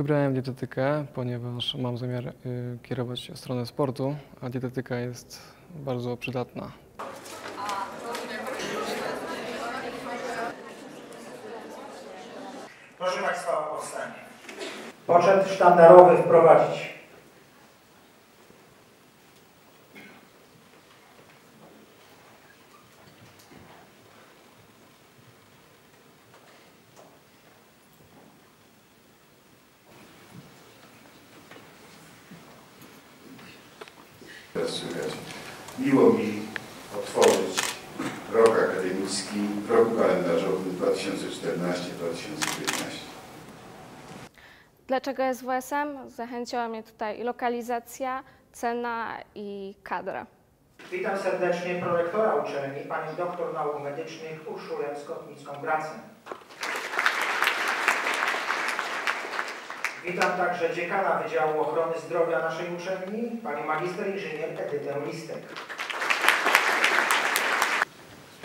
Wybrałem dietetykę, ponieważ mam zamiar y, kierować się w stronę sportu, a dietetyka jest bardzo przydatna. Proszę Państwa o powstanie. Poczet sztandarowy wprowadzić. Miło mi otworzyć rok akademicki w roku kalendarzowym 2014-2015. Dlaczego jest WSM? Zachęciła mnie tutaj lokalizacja, cena i kadra. Witam serdecznie prorektora uczelni, panią doktor nauk medycznych Urszulę Skotnicką-Bracę. Witam także dziekana Wydziału Ochrony Zdrowia naszej uczelni, panią magister inżynier Edytę Listek.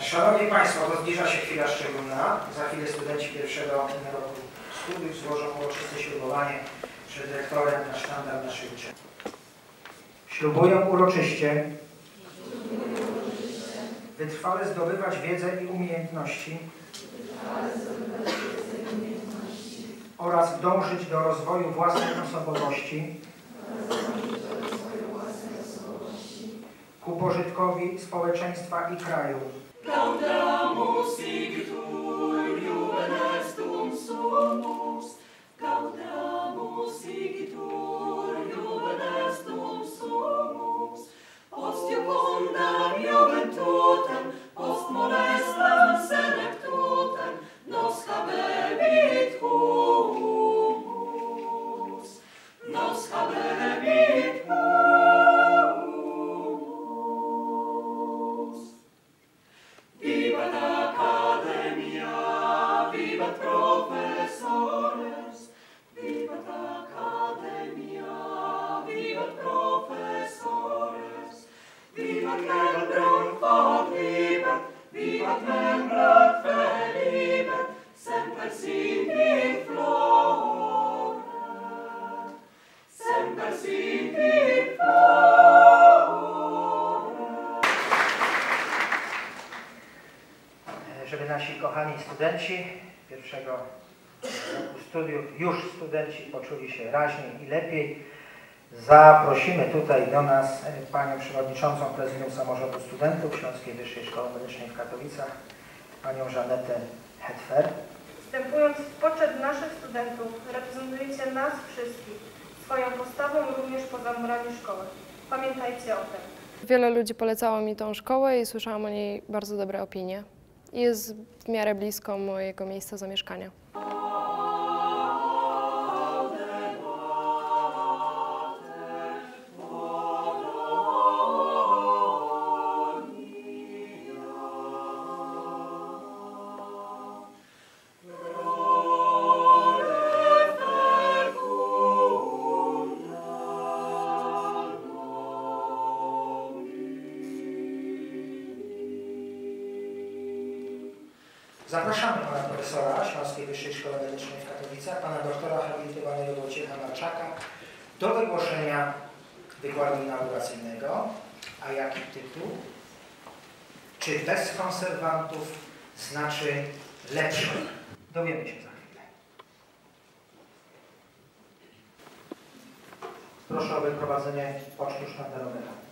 Szanowni Państwo, to zbliża się chwila szczególna. Za chwilę studenci pierwszego roku studiów złożą uroczyste ślubowanie przed rektorem na sztandar naszej uczelni. Ślubuję uroczyście wytrwale zdobywać wiedzę i umiejętności oraz dążyć do rozwoju własnej osobowości ku pożytkowi społeczeństwa i kraju. do covered. Żeby nasi kochani studenci pierwszego roku studiów, już studenci poczuli się raźniej i lepiej, zaprosimy tutaj do nas e, Panią Przewodniczącą Prezydium Samorządu Studentów Śląskiej Wyższej Szkoły Medycznej w Katowicach, Panią Żanetę Hetfer. Wstępując w poczet naszych studentów, reprezentujecie nas wszystkich, swoją postawą również poza murami szkoły. Pamiętajcie o tym. Wiele ludzi polecało mi tą szkołę i słyszałam o niej bardzo dobre opinie. Jest w miarę blisko mojego miejsca zamieszkania. Zapraszamy pana profesora Śląskiej Wyższej Szkoły Medycznej w Katowicach, pana doktora habilitowanego Wojciecha Marczaka do wygłoszenia wykładu inauguracyjnego. A jaki tytuł? Czy bez konserwantów znaczy lepszy? Dowiemy się za chwilę. Proszę o wyprowadzenie pocztu sztandarowego.